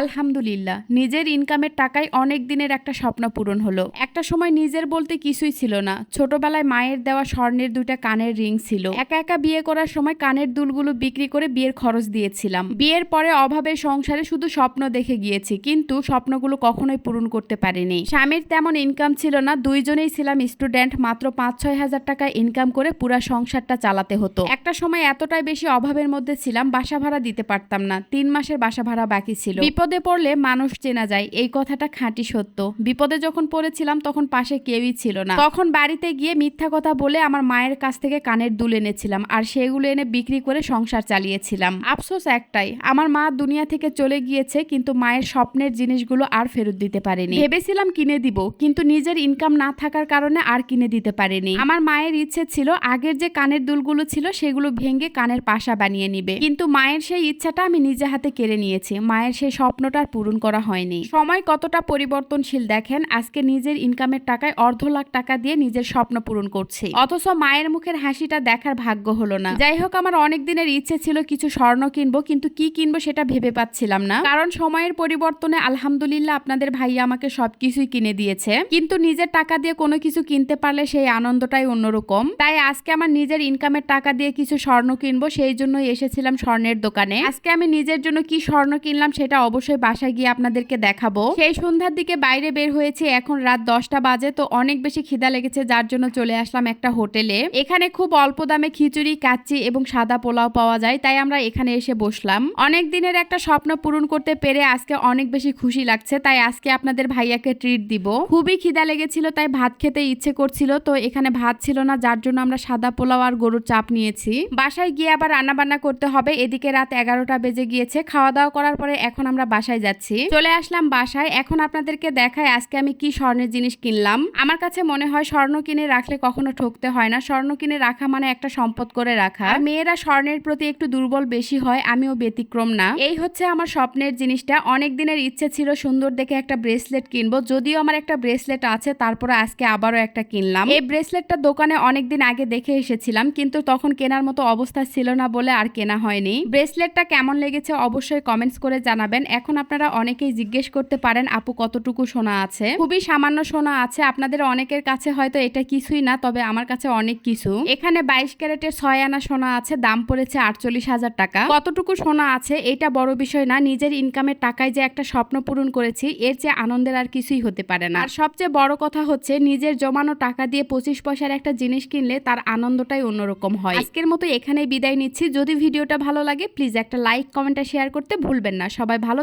আলহামদুলিল্লাহ, নিজের ইনকামের টাকায় অনেক দিনের একটা স্বপ্ন পূরণ হলো। একটা সময় নিজের বলতে কিছুই ছিল না। ছোটবেলায় মায়ের দেওয়া স্বর্ণের দুইটা কানের রিং ছিল। একা একা বিয়ে করার সময় কানের দুলগুলো বিক্রি করে বিয়ের খরচ দিয়েছিলাম। বিয়ের পরে অভাবে সংসারে শুধু স্বপ্ন দেখে গিয়েছি, কিন্তু স্বপ্নগুলো কখনোই পূরণ করতে পারিনি। স্বামীর তেমন ইনকাম ছিল না, দুইজনেই ছিলাম স্টুডেন্ট মাত্র পাঁচ ছয় হাজার টাকা ইনকাম করে পুরা সংসারটা চালাতে হতো। একটা সময় এতটাই বেশি অভাবের মধ্যে ছিলাম, বাসা ভাড়া দিতে পারতাম না। তিন মাসের বাসা ভাড়া বাকি ছিল। বিপদে পড়লে মানুষ চেনা যায়। এই কথাটা খাঁটি সত্য। বিপদে যখন পড়েছিলাম, তখন পাশে কেউই ছিল না। তখন বাড়িতে গিয়ে মিথ্যা কথা বলে আমার মায়ের কাছ থেকে কানের দুল এনেছিলাম আর সেগুলো এনে বিক্রি করে সংসার চালিয়েছিলাম। আফসোস একটাই, আমার মা দুনিয়া থেকে চলে গিয়েছে, কিন্তু মায়ের স্বপ্নের জিনিসগুলো আর ফেরত দিতে পারেনি। ভেবেছিলাম কিনে দিব, কিন্তু নিজের ইনকাম না থাকার কারণে আর কিনে দিতে পারেনি। আমার মায়ের ইচ্ছে ছিল, আগের যে কানের দুলগুলো ছিল, সেগুলো ভেঙে কানের পাশা বানিয়ে নিবে। কিন্তু মায়ের সেই ইচ্ছাটা আমি নিজে হাতে কেড়ে নিয়েছি। মায়ের সেই স্বপ্নটা পূরণ করা হয়নি। সময় কতটা পরিবর্তনশীল দেখেন, আজকে নিজের ইনকামের টাকায় অর্ধ লাখ টাকা দিয়ে নিজের স্বপ্ন পূরণ করছি। অথচ মায়ের মুখের হাসিটা দেখার ভাগ্য হলো না। যাই হোক, আমার অনেক দিনের ইচ্ছে ছিল কিছু স্বর্ণ কিনবো, কিন্তু কি কিনবো সেটা ভেবে পাচ্ছিলাম না। কারণ সময়ের পরিবর্তনে আলহামদুলিল্লাহ আপনাদের ভাইয়া আমাকে সবকিছুই কিনে দিয়েছে। কিন্তু নিজের টাকা দিয়ে কোনো কিছু কিনতে পারলে সেই আনন্দটাই অন্যরকম। তাই আজকে আমার নিজের ইনকামের টাকা দিয়ে কিছু স্বর্ণ কিনবো, সেই জন্যই এসেছিলাম স্বর্ণের দোকানে। আজকে আমি নিজের জন্য কি স্বর্ণ কিনলাম সেটা অবশ্যই বাসায় গিয়ে আপনাদেরকে দেখাবো। সেই সন্ধ্যার দিকে বাইরে বের হয়েছে, এখন রাত দশটা বাজে, তো অনেক বেশি খিদা লেগেছে, যার জন্য চলে আসলাম একটা হোটেলে। এখানে খুব অল্প দামে খিচুড়ি, কাচ্চি এবং সাদা পোলাও পাওয়া যায়, তাই আমরা এখানে এসে বসলাম। অনেক দিনের একটা স্বপ্ন পূরণ করতে পেরে আজকে অনেক বেশি খুশি লাগছে, তাই আজকে আপনাদের ভাইয়াকে ট্রিট দিব। খুবই খিদা লেগেছিল, তাই ভাত খেতে ইচ্ছে করছিল, তো এখানে ভাত ছিল না, যার জন্য আমরা সাদা পোলাও আর গরুর চাপ নিয়েছি। বাসায় গিয়ে আবার রান্না বান্না করতে হবে, এদিকে রাত এগারোটা বেজে গিয়েছে খাওয়া দাওয়া করার পরে এখন আমরা বাসায় যাচ্ছি। চলে আসলাম বাসায়। এখন আপনাদেরকে দেখায় আজকে আমি কি স্বর্ণের জিনিস কিনলাম। আমার কাছে মনে হয় স্বর্ণ কিনে রাখলে কখনো ঠকতে হয় না। স্বর্ণ কিনে রাখা মানে একটা সম্পদ করে রাখা। মেয়েরা স্বর্ণের প্রতি একটু দুর্বল বেশি হয়, আমিও ব্যতিক্রম না। এই হচ্ছে আমার স্বপ্নের জিনিসটা। অনেক দিনের ইচ্ছে ছিল সুন্দর দেখে একটা ব্রেসলেট কিনবো। যদিও আমার একটা ব্রেসলেট আছে, তারপরে আজকে আবারও একটা কিনলাম। এই ব্রেসলেটটা দোকানে অনেকদিন আগে দেখে এসেছিলাম, কিন্তু তখন কেনার মতো অবস্থা ছিল না বলে আর কেনা হয়নি। ব্রেসলেটটা কেমন লেগেছে অবশ্যই কমেন্টস করে জানাবেন। এখন আপনারা অনেকেই জিজ্ঞেস করতে পারেন, আপু, কতটুকু সোনা আছে? খুবই সামান্য সোনা আছে, আপনাদের অনেকের কাছে হয়তো এটা কিছুই না, তবে আমার কাছে অনেক কিছু। এখানে বাইশ ক্যারেটের ছয় আনা সোনা আছে, দাম পড়েছে আটচল্লিশ হাজার টাকা। কতটুকু সোনা আছে, এটা বড় বিষয় না, নিজের ইনকামের টাকায় যে একটা স্বপ্ন পূরণ করেছি, এর চেয়ে আনন্দের আর কিছুই হতে পারে না। আর সবচেয়ে বড় কথা হচ্ছে, নিজের জমানো টাকা দিয়ে পঁচিশ পয়সার একটা জিনিস কিনলে তার আনন্দটাই অন্যরকম হয়। আজকের মতো এখানেই বিদায় নিচ্ছি। যদি ভিডিওটা ভালো লাগে, প্লিজ একটা লাইক, কমেন্ট শেয়ার করতে ভুলবেন না। সবাই ভালো